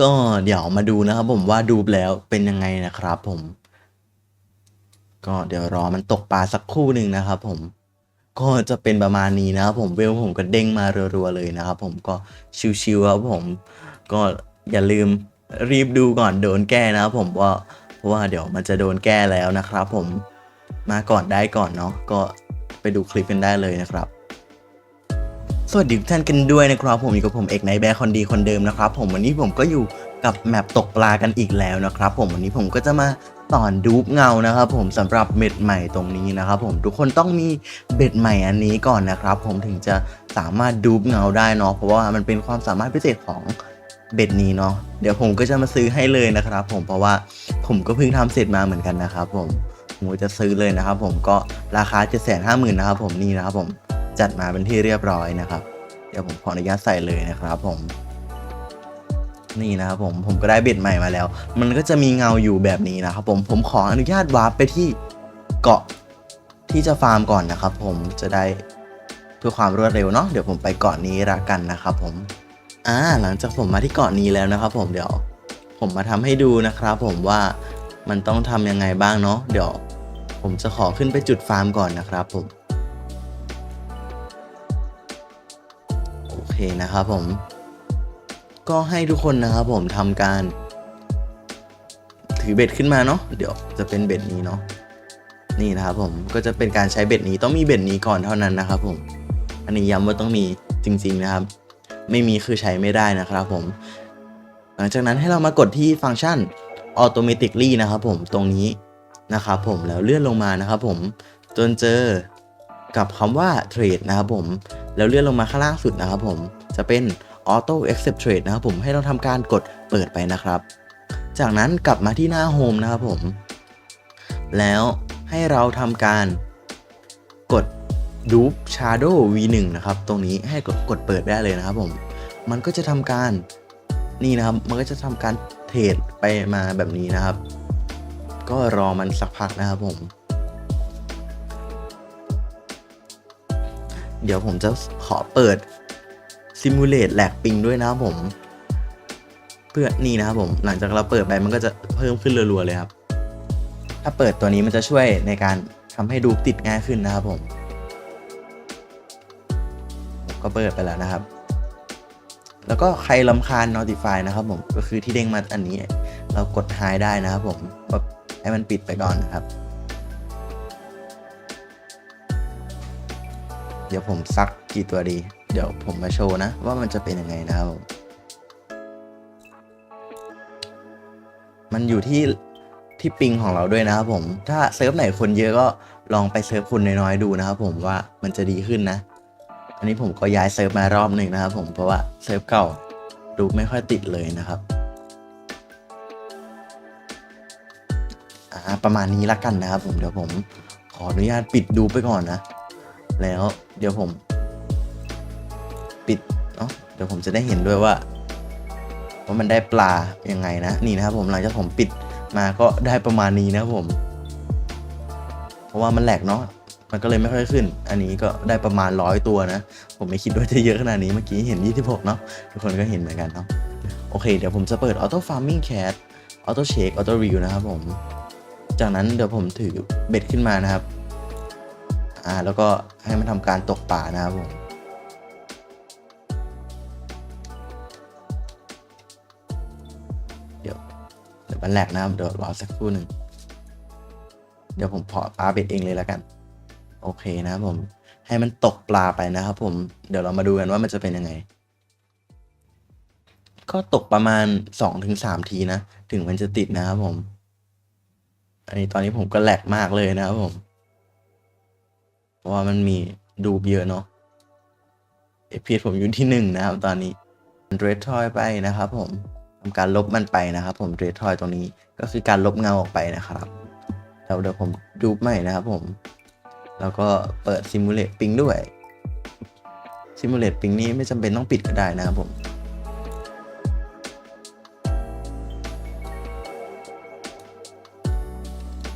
ก็เดี๋ยวมาดูนะครับผมว่าดูแล้วเป็นยังไงนะครับผม ก็เดี๋ยวรอมันตกปลาสักครู่หนึ่งนะครับผมก็จะเป็นประมาณนี้นะครับผมเวลผมก็เด้งมารัวๆเลยนะครับผมก็ชิวๆครับผมก็อย่าลืมรีบดูก่อนโดนแก้นะครับผมว่าเพราะว่าเดี๋ยวมันจะโดนแก้แล้วนะครับผมมาก่อนได้ก่อนเนาะก็ไปดูคลิปกันได้เลยนะครับ สวัสดีทุกท่านกันด้วยนะครับผมอยู่กับผมเอกไนแบร์คนดีคนเดิมนะครับผมวันนี้ผมก็อยู่กับแมปตกปลากันอีกแล้วนะครับผมวันนี้ผมก็จะมาสอนดูปเงานะครับผมสำหรับเบ็ดใหม่ตรงนี้นะครับผมทุกคนต้องมีเบ็ดใหม่อันนี้ก่อนนะครับ ผมถึงจะสามารถดูปเงาได้เนาะเพราะว่ามันเป็นความสามารถพิเศษของเบ็ดนี้เนาะเดี๋ยวผมก็จะมาซื้อให้เลยนะครับผมเพราะว่าผมก็เพิ่งทำเสร็จมาเหมือนกันนะครับผมผมจะซื้อเลยนะครับผมก็ราคา7 5 0 0 0 0นะครับผมนี่นะครับผมจัดมาเป็นที่เรียบร้อยนะครับ เดี๋ยวผมขออนุญาตใส่เลยนะครับผม นี่นะครับผมผมก็ได้เบ็ดใหม่มาแล้ว มันก็จะมีเงาอยู่แบบนี้นะครับผมผมขออนุญาตวาร์ปไปที่เกาะที่จะฟาร์มก่อนนะครับผมจะได้เพื่อความรวดเร็วเนาะเดี๋ยวผมไปเกาะนี้ละกันนะครับผมอ่าหลังจากผมมาที่เกาะนี้แล้วนะครับผมเดี๋ยวผมมาทำให้ดูนะครับผมว่ามันต้องทำยังไงบ้างเนาะเดี๋ยวผมจะขอขึ้นไปจุดฟาร์มก่อนนะครับผม นะครับผม ก็ให้ทุกคนนะครับผมทำการ ถือเบ็ดขึ้นมาเนาะเดี๋ยวจะเป็นเบ็ดนี้เนาะนี่นะครับผมก็จะเป็นการใช้เบ็ดนี้ต้องมีเบ็ดนี้ก่อนเท่านั้นนะครับผม อันนี้ย้ำว่าต้องมีจริง ๆนะครับ ไม่มีคือใช้ไม่ได้นะครับผม หลังจากนั้นให้เรามากดที่ฟังก์ชัน automatically นะครับผมตรงนี้นะครับผมแล้วเลื่อนลงมานะครับผมจนเจอกับคำว่า trade นะครับผม แล้วเลื่อนลงมาข้างล่างสุดนะครับผมจะเป็น auto accept trade นะครับผมให้เราทำการกดเปิดไปนะครับ จากนั้นกลับมาที่หน้า home นะครับผม แล้วให้เราทำการกด Dupe Shadow V1 นะครับ ตรงนี้ให้กดกดเปิดได้เลยนะครับผม มันก็จะทำการนี่นะครับ มันก็จะทำการเทรดไปมาแบบนี้นะครับ ก็รอมันสักพักนะครับผม เดี๋ยวผมจะขอเปิด Simulate แหลกปิงด้วยนะครับผม เพื่อนี่นะครับผมหลังจากเราเปิดไปมันก็จะเพิ่มขึ้นรัวๆเลยครับ ถ้าเปิดตัวนี้มันจะช่วยในการทำให้ดูติดง่ายขึ้นนะครับผมผม ก็เปิดไปแล้วนะครับ แล้วก็ใครลำคาญ Notify นะครับผมก็คือที่เด้งมาอันนี้ เรากด Hide ได้นะครับผมแบบให้มันปิดไปก่อนนะครับ ดี๋ยวผมซักกี่ตัวดี เดี๋ยวผมมาโชว์นะ ว่ามันจะเป็นยังไงนะครับผมมันอยู่ที่ที่ปิงของเราด้วยนะครับผม ถ้าเซิร์ฟไหนคนเยอะก็ลองไปเซิร์ฟคนน้อยๆดูนะครับผมว่ามันจะดีขึ้นนะ อันนี้ผมก็ย้ายเซิร์ฟมารอบหนึ่งนะครับผมเพราะว่าเซิร์ฟเก่าดูไม่ค่อยติดเลยนะครับอ่าประมาณนี้ละกันนะครับผมเดี๋ยวผมขออนุญาตปิดดูไปก่อนนะ แล้วเดี๋ยวผม ปิดเนาะเดี๋ยวผมจะได้เห็นด้วยว่าว่ามันได้ปลายังไงนะ นี่นะครับผมหลังจากผมปิดมาก็ได้ประมาณนี้นะครับผม เพราะว่ามันแหลกเนาะมันก็เลยไม่ค่อยขึ้น อันนี้ก็ได้ประมาณร้อยตัวนะ ผมไม่คิดว่าจะเยอะขนาดนี้เมื่อกี้เห็น 26 เนาะทุกคนก็เห็นเหมือนกันเนาะโอเค เดี๋ยวผมจะเปิด Auto Farming Cat Auto Shake Auto Review นะครับผม จากนั้นเดี๋ยวผมถือเบ็ดขึ้นมานะครับ อ่าแล้วก็ให้มันทำการตกป่านะครับผมเดี๋ยวเดี๋ยวมันแหลกนะครับเดี๋ยวรอสักครู่หนึ่งเดี๋ยวผมพอปลาเบ็ดเองเลยแล้วกัน โอเคนะครับผมให้มันตกปลาไปนะครับผมเดี๋ยวเรามาดูกันว่ามันจะเป็นยังไง ก็ตกประมาณสองถึงสามทีนะ ถึงมันจะติดนะครับผม อันนี้ตอนนี้ผมก็แหลกมากเลยนะครับผม เพราะว่ามันมีดูเยอะเนาะเอพีผมอยู่ที่หนึ่งนะครับตอนนี้เดรททอยไปนะครับ ผมทำการลบมันไปนะครับ ผมเดรททอยตรงนี้ก็คือการลบเงาออกไปนะครับแล้วเดี๋ยวผมดูใหม่นะครับผม แล้วก็เปิด Simulate Ping ด้วย Simulate Ping นี้ไม่จำเป็นต้องปิดก็ได้นะครับผม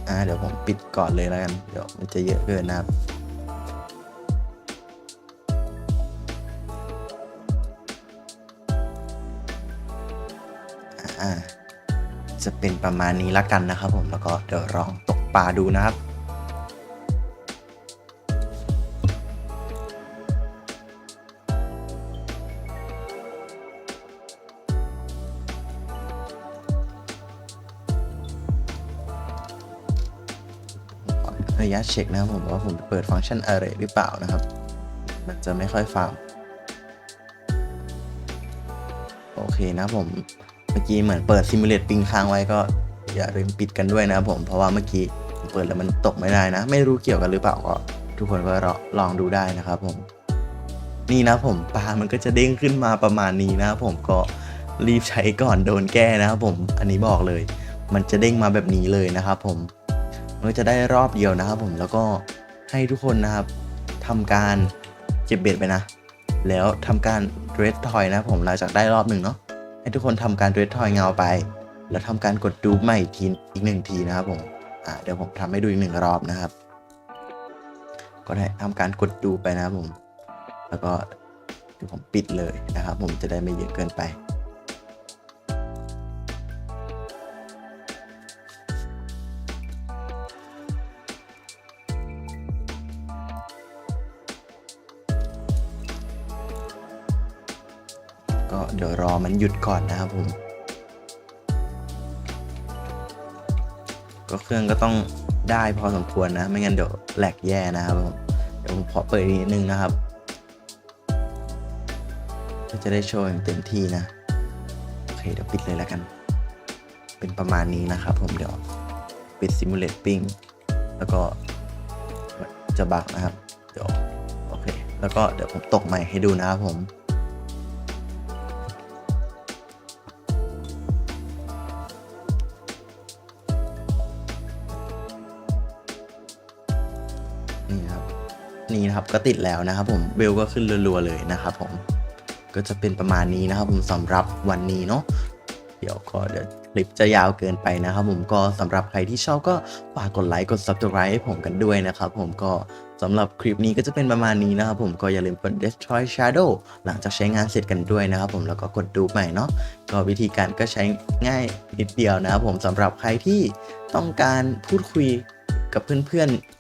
อ่าเดี๋ยวผมปิดก่อนเลยแล้วกัน เดี๋ยวมันจะเยอะเกินนะครับ อ่าจะเป็นประมาณนี้ละกันนะครับผมแล้วก็เดี๋ยวลองตกปลาดูนะครับขออนุญาตเช็คนะครับผมว่าผมเปิดฟังก์ชันอะไรหรือเปล่านะครับ มันจะไม่ค่อยฟัง โอเคนะผม มื่อกี้เหมือนเปิดซิมูเลตปิงค้างไว้ก็อย่าลืมปิดกันด้วยนะครับผม เพราะว่าเมื่อกี้เปิดแล้วมันตกไม่ได้นะ ไม่รู้เกี่ยวกันหรือเปล่าก็ทุกคนก็ลองดูได้นะครับผม นี่นะผมปลามันก็จะเด้งขึ้นมาประมาณนี้นะผมก็รีบใช้ก่อนโดนแก้นะครับผม อันนี้บอกเลย มันจะเด้งมาแบบนี้เลยนะครับผมมันจะได้รอบเดียวนะครับผมแล้วก็ให้ทุกคนนะครับทำการเก็บเบ็ดไปนะ แล้วทำการเรดทอยนะผมหลังจากได้รอบหนึ่งเนาะ ให้ทุกคนทำการเรดทอยเงาไป แล้วทำการกดดูใหม่อีกทีอีกหนึ่งทีนะครับผมอ่าเดี๋ยวผมทำให้ดูอีกหนึ่งรอบนะครับ ก็ได้ทำการกดดูไปนะครับผม แล้วก็เดี๋ยวผมปิดเลยนะครับ ผมจะได้ไม่เยอะเกินไป ก็เดี๋ยวรอมันหยุดก่อนนะครับผม ก็เครื่องก็ต้องได้พอสมควรนะ ไม่งั้นเดี๋ยวแหลกแย่นะครับผมเดี๋ยวผมขอเปิดอีกนิดนึงนะครับก็จะได้โชว์อย่างเต็มที่นะ โอเคเดี๋ยวปิดเลยแล้วกัน เป็นประมาณนี้นะครับผมเดี๋ยวปิด Simulate Ping แล้วก็จะบักนะครับ เดี๋ยวโอเค แล้วก็เดี๋ยวผมตกใหม่ให้ดูนะครับผม นะครับ ก็ติดแล้วนะครับผมเบลก็ขึ้นรัวๆเลยนะครับผมก็จะเป็นประมาณนี้นะครับผมสำหรับวันนี้เนาะเดี๋ยวก็เดี๋ยวคลิปจะยาวเกินไปนะครับผมก็สำหรับใครที่ชอบก็ฝากกดไลค์กด subscribe ให้ผมกันด้วยนะครับผมก็สำหรับคลิปนี้ก็จะเป็นประมาณนี้นะครับผมก็อย่าลืมกด destroy shadow หลังจากใช้งานเสร็จกันด้วยนะครับผมแล้วก็กดดูใหม่เนาะก็วิธีการก็ใช้ง่ายนิดเดียวนะครับผมสำหรับใครที่ต้องการพูดคุยกับเพื่อนๆ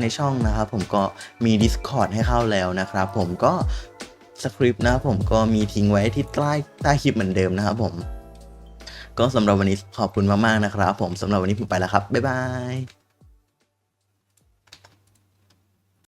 ในช่องนะครับผมก็มี Discord ให้เข้าแล้วนะครับผมก็สคริปต์นะครับผมก็มีทิ้งไว้ที่ใต้ใต้คลิปเหมือนเดิมนะครับผมก็สำหรับวันนี้ขอบคุณมากๆนะครับผมสำหรับวันนี้ผมไปแล้วครับ บ๊ายบาย